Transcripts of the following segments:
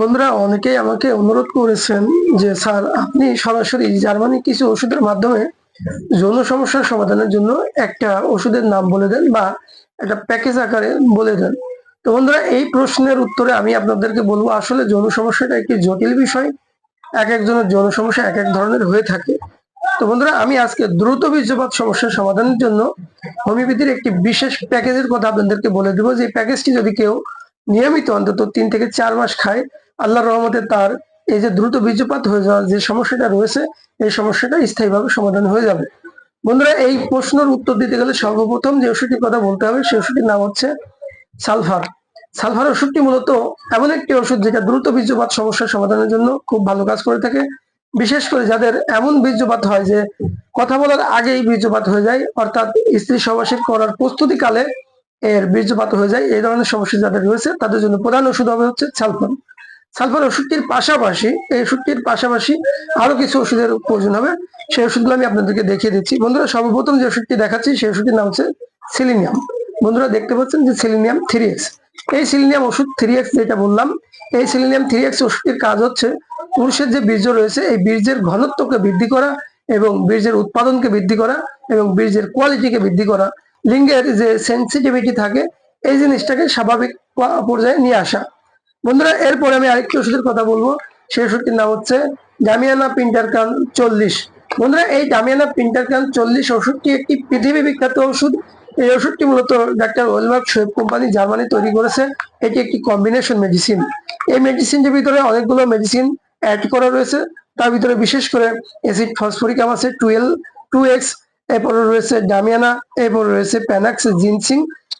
বন্ধুরা, অনেকেই আমাকে অনুরোধ করেছেন যে, স্যার, আপনি সরাসরি জার্মানি কিছু ওষুধের মাধ্যমে যৌন সমস্যার সমাধানের জন্য একটা ওষুধের নাম বলে দেন বা একটা প্যাকেজ আকারে বলে দেন। তো বন্ধুরা, এই প্রশ্নের উত্তরে আমি আপনাদেরকে বলব, আসলে যৌন সমস্যাটা একটি জটিল বিষয়। এক একজনের যৌন সমস্যা এক এক ধরনের হয়ে থাকে। তো বন্ধুরা, আমি আজকে দ্রুত বীর্যপাত সমস্যার সমাধানের জন্য হোমিওপ্যাথির একটি বিশেষ প্যাকেজের কথা আপনাদেরকে বলে দেবো। যে প্যাকেজটি যদি কেউ নিয়মিত অন্তত তিন থেকে চার মাস খায়। আল্লাহর রহমতে তার এই যে দ্রুত বীর্যপাত হয়ে যাওয়ার যে সমস্যাটা রয়েছে, এই সমস্যাটা স্থায়ীভাবে সমাধান হয়ে যাবে। বন্ধুরা, এই প্রশ্নের উত্তর দিতে গেলে সর্বপ্রথম যে ওষুধটির কথা বলতে হবে, সেই ওষুধটির নাম হচ্ছে সালফার। সালফার ওষুধটি মূলত এমন একটি ওষুধ যেটা দ্রুত বীজপাত সমস্যার সমাধানের জন্য খুব ভালো কাজ করে থাকে। বিশেষ করে যাদের এমন বীর্যপাত হয় যে, কথা বলার আগেই বীর্যপাত হয়ে যায়, অর্থাৎ স্ত্রী সবাসের করার প্রস্তুতি কালে এর বীর্যপাত হয়ে যায়, এই ধরনের সমস্যা যাদের রয়েছে, তাদের জন্য প্রধান ওষুধ হবে হচ্ছে সালফার সালফার ওষুধটির পাশাপাশি, এই ওষুধটির পাশাপাশি আরও কিছু ওষুধের প্রয়োজন হবে। সেই ওষুধগুলো আমি আপনাদেরকে দেখিয়ে দিচ্ছি। বন্ধুরা, সর্বপ্রথম যে ওষুধটি দেখাচ্ছি, সেই ওষুধটির নাম হচ্ছে সিলিনিয়াম। বন্ধুরা, দেখতে পাচ্ছেন যে সিলিনিয়াম থ্রি এক্স। এই সিলিনিয়াম ওষুধ থ্রি এক্স যেটা বললাম, এই সিলিনিয়াম থ্রি এক্স ওষুধটির কাজ হচ্ছে পুরুষের যে বীর্য রয়েছে, এই বীর্যের ঘনত্বকে বৃদ্ধি করা এবং বীর্যের উৎপাদনকে বৃদ্ধি করা এবং বীর্যের কোয়ালিটিকে বৃদ্ধি করা। লিঙ্গের যে সেন্সিটিভিটি থাকে, এই জিনিসটাকে স্বাভাবিক পর্যায়ে নিয়ে আসা। বন্ধুরা, এরপরে আমি আরেকটি ওষুধের কথা বলব। সেই ওষুধটির নাম হচ্ছে ডামিয়ানা পিন্টারকান চল্লিশ। বন্ধুরা, এই ডামিয়ানা পিন্টারকান চল্লিশ ওষুধটি একটি পৃথিবী বিখ্যাত ওষুধ। এই ওষুধটি মূলত doctor Willmar Schwabe company, Germany তৈরি করেছে। এটি একটি কম্বিনেশন মেডিসিন এই মেডিসিনটির ভিতরে অনেকগুলো মেডিসিন অ্যাড করা রয়েছে। তার ভিতরে বিশেষ করে অ্যাসিড ফসফরিক আছে টুয়েলভ টু এক্স এরপরে রয়েছে ডামিয়ানা এরপরে রয়েছে প্যানাক্স জিনসিং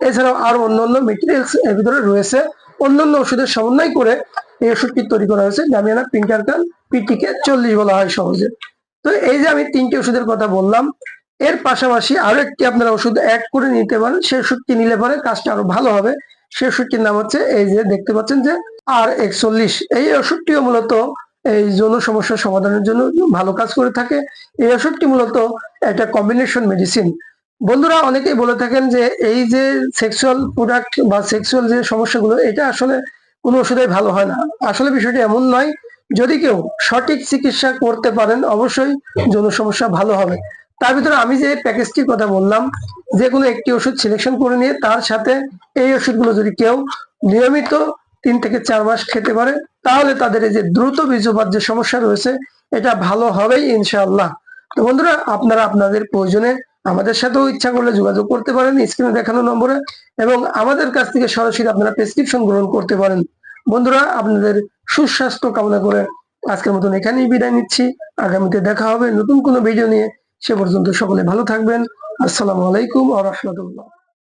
এছাড়াও আরও অন্যান্য মেটেরিয়ালস এর ভিতরে রয়েছে। অন্যান্য ওষুধের সমন্বয় করে এই ওষুধটি তৈরি করা হয়েছে। ডামিয়ানা পিন্টারকান পিটিকে চল্লিশ বলা হয় সহজে। তো এই যে আমি তিনটি ওষুধের কথা বললাম, এর পাশাপাশি আরও একটি আপনারা ওষুধ অ্যাড করে নিতে পারেন। সেই ওষুধটি নিলে পরে কাজটা আরও ভালো হবে। সেই ওষুধটির নাম হচ্ছে এই যে দেখতে পাচ্ছেন যে আর একচল্লিশ এই ওষুধটিও মূলত এই যৌন সমস্যার সমাধানের জন্য ভালো কাজ করে থাকে। এই ওষুধটি মূলত একটা কম্বিনেশন মেডিসিন বন্ধুরা, অনেকেই বলে থাকেন যে এই যে সেক্সুয়াল প্রোডাক্ট বা সেক্সুয়াল যে সমস্যাগুলো, এটা আসলে কোনো ওষুধে ভালো হয় না। আসলে বিষয়টি এমন নয়, যদি কেউ সঠিক চিকিৎসা করতে পারেন, অবশ্যই যৌন সমস্যা ভালো হবে। তার ভিতরে আমি যে প্যাকেজটির কথা বললাম, যে কোনো একটি ওষুধ সিলেকশন করে নিয়ে তার সাথে এই ওষুধগুলো যদি কেউ নিয়মিত তিন থেকে চার মাস খেতে পারে তাহলে তাদের এই যে দ্রুত বীর্যপাত যে সমস্যা রয়েছে, এটা ভালো হবেই ইনশাআল্লাহ। তো বন্ধুরা, আপনারা আপনাদের প্রয়োজনে আমাদের সাথেও ইচ্ছা করলে যোগাযোগ করতে পারেন, স্ক্রিনে দেখানো নম্বরে, এবং আমাদের কাছ থেকে সরাসরি আপনারা প্রেসক্রিপশন গ্রহণ করতে পারেন। বন্ধুরা, আপনাদের সুস্বাস্থ্য কামনা করে আজকের মতন এখানেই বিদায় নিচ্ছি। আগামীতে দেখা হবে নতুন কোনো ভিডিও নিয়ে। সে পর্যন্ত সকলে ভালো থাকবেন। আসসালামু আলাইকুম আ রহমতুল্লাহ।